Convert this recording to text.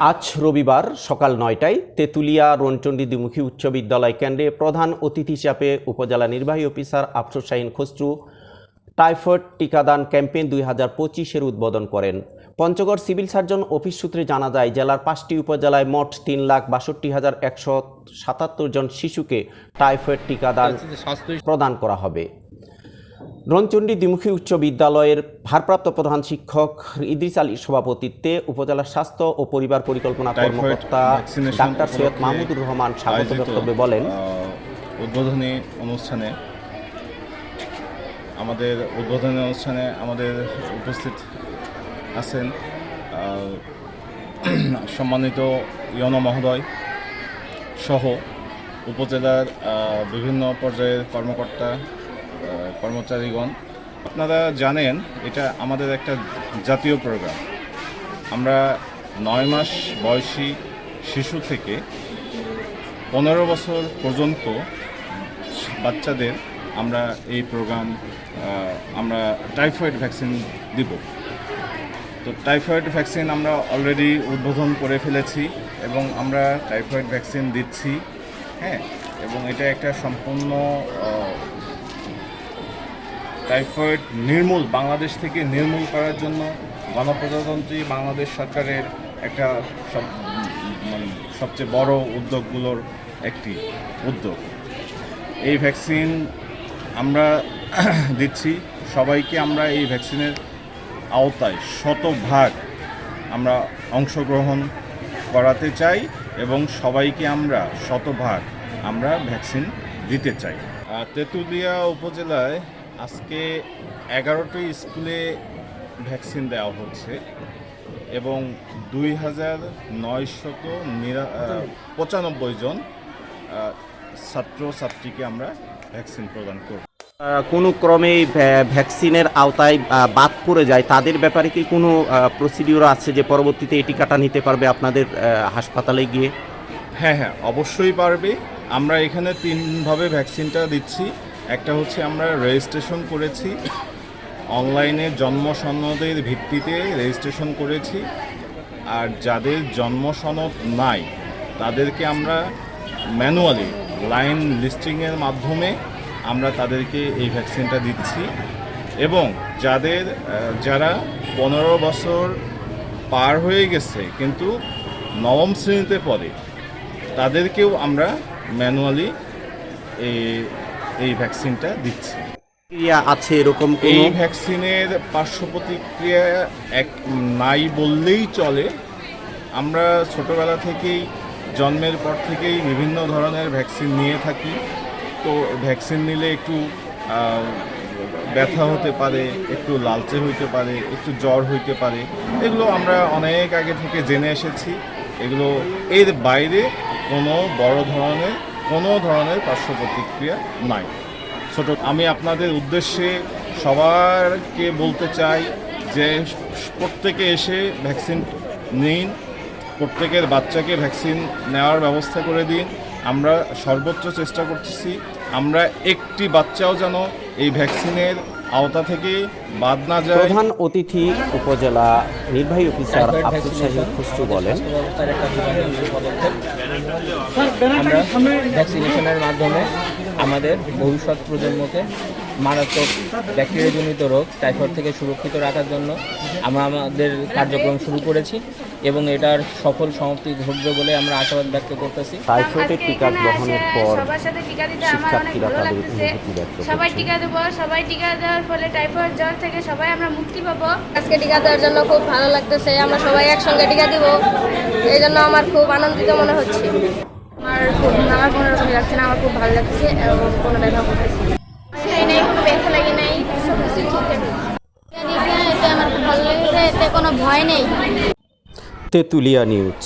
আজ রবিবার সকাল নয়টায় তেঁতুলিয়া রণচণ্ডী দ্বিমুখী উচ্চ বিদ্যালয় কেন্দ্রে প্রধান অতিথি হিসাবে উপজেলা নির্বাহী অফিসার আফসোস শাহিন খসরু টাইফয়েড টিকাদান ক্যাম্পেইন দুই হাজার পঁচিশের উদ্বোধন করেন। পঞ্চগড় সিভিল সার্জন অফিস সূত্রে জানা যায় জেলার পাঁচটি উপজেলায় মোট তিন লাখ বাষট্টি হাজার একশো সাতাত্তর জন শিশুকে টাইফয়েড টিকাদান প্রদান করা হবে। রণচণ্ডী দ্বিমুখী উচ্চ বিদ্যালয়ের ভারপ্রাপ্ত প্রধান শিক্ষক ইদ্রিস আলীর সভাপতিত্বে উপজেলা স্বাস্থ্য ও পরিবার পরিকল্পনা কর্মকর্তা ডাক্তার সৈয়দ মাহমুদুর রহমান স্বাগত বক্তব্যে বলেন উদ্বোধনী অনুষ্ঠানে আমাদের উদ্বোধনী অনুষ্ঠানে আমাদের উপস্থিত আছেন সম্মানিত ইয়নো মহোদয় সহ উপজেলার বিভিন্ন পর্যায়ের কর্মকর্তা কর্মচারীগণ। আপনারা জানেন, এটা আমাদের একটা জাতীয় প্রোগ্রাম। আমরা নয় মাস বয়সী শিশু থেকে পনেরো বছর পর্যন্ত বাচ্চাদের আমরা এই প্রোগ্রাম আমরা টাইফয়েড ভ্যাকসিন দিব। তো টাইফয়েড ভ্যাকসিন আমরা অলরেডি উদ্বোধন করে ফেলেছি এবং আমরা টাইফয়েড ভ্যাকসিন দিচ্ছি হ্যাঁ? এবং এটা একটা সম্পূর্ণ টাইফয়েড নির্মূল, বাংলাদেশ থেকে নির্মূল করার জন্য গণপ্রজাতন্ত্রী বাংলাদেশ সরকারের একটা সব মানে সবচেয়ে বড় উদ্যোগগুলোর একটি উদ্যোগ। এই ভ্যাকসিন আমরা দিচ্ছি। সবাইকে আমরা এই ভ্যাকসিনের আওতায় শতভাগ আমরা অংশগ্রহণ করাতে চাই এবং সবাইকে আমরা শতভাগ আমরা ভ্যাকসিন দিতে চাই। তেঁতুলিয়া উপজেলায় আজকে এগারোটি স্কুলে ভ্যাকসিন দেওয়া হচ্ছে এবং দুই হাজার নয়শত নিরা পঁচানব্বই জন ছাত্র ছাত্রীকে আমরা ভ্যাকসিন প্রদান করব। কোনো ক্রমে ভ্যা- ভ্যাকসিনের আওতায় বাদ পড়ে যায়। তাদের ব্যাপারে কি কোনো প্রসিডিওর আছে যে পরবর্তীতে এই টিকাটা নিতে পারবে আপনাদের হাসপাতালে গিয়ে? হ্যাঁ হ্যাঁ অবশ্যই পারবে। আমরা এখানে তিনভাবে ভ্যাকসিনটা দিচ্ছি। একটা হচ্ছে আমরা রেজিস্ট্রেশন করেছি। অনলাইনে জন্ম সনদের ভিত্তিতে রেজিস্ট্রেশন করেছি। আর যাদের জন্ম সনদ নাই, তাদেরকে আমরা ম্যানুয়ালি লাইন লিস্টিংয়ের মাধ্যমে আমরা তাদেরকে এই ভ্যাকসিনটা দিচ্ছি। এবং যাদের যারা পনেরো বছর পার হয়ে গেছে কিন্তু নবম শ্রেণীতে পড়ে, তাদেরকেও আমরা ম্যানুয়ালি এই এই ভ্যাকসিনটা দিচ্ছি। ক্রিয়া আছে এরকম কোনো? এই ভ্যাকসিনের পার্শ্ব প্রতিক্রিয়া এক নাই বললেই চলে। আমরা ছোটবেলা থেকেই জন্মের পর থেকেই বিভিন্ন ধরনের ভ্যাকসিন নিয়ে থাকি। তো ভ্যাকসিন নিলে একটু ব্যথা হতে পারে একটু লালচে হইতে পারে একটু জ্বর হইতে পারে। এগুলো আমরা অনেক আগে থেকে জেনে এসেছি। এগুলো এর বাইরে কোনো বড় ধরনের কোনো ধরনের পার্শ্ব প্রতিক্রিয়া নাই। ছোট আমি আপনাদের উদ্দেশ্যে সবারকে বলতে চাই যে প্রত্যেকে এসে ভ্যাকসিন নিন, প্রত্যেকের বাচ্চাকে ভ্যাকসিন নেওয়ার ব্যবস্থা করে দিন। আমরা সর্বোচ্চ চেষ্টা করতেছি, আমরা একটি বাচ্চাও যেন এই ভ্যাকসিনের আওতা থেকে বাদ না যায় প্রধান অতিথি উপজেলা নির্বাহী অফিসার আব্দুল শাহিদ খুসরু বলেন একটা আমরা ভ্যাকসিনেশনের মাধ্যমে আমাদের ভবিষ্যৎ প্রজন্মকে মারাত্মক ব্যাকটেরিয়াজনিত রোগ টাইফয়েড থেকে সুরক্ষিত রাখার জন্য আমরা আমাদের কার্যক্রম শুরু করেছি। এবং এটার সফল সমাপ্তি ঘটবে বলে আমরা আশাবাদ ব্যক্ত করতেছি। আজকে টিকা গ্রহণের পর সবার সাথে টিকা দিতে আমার অনেক ভালো লাগতেছে। সবাই টিকা দেবো সবাই টিকা দেওয়ার ফলে টাইফয়েড জ্বর থেকে সবাই আমরা মুক্তি পাবো। আজকে টিকা দেওয়ার জন্য খুব ভালো লাগতেছে আমরা সবাই একসঙ্গে টিকা দিব। এই জন্য আমার খুব আনন্দিত মনে হচ্ছে। আমার খুব আমার কোনো রকম লাগছে না আমার খুব ভালো লাগছে এবং কোনো ব্যথা করতেছে নাই কোনো ব্যথা লাগে নাই সব কিছু ঠিকঠাক এতে আমার খুব ভালো লেগেছে এতে কোনো ভয় নেই। তেঁতুলিয়া নিউজ।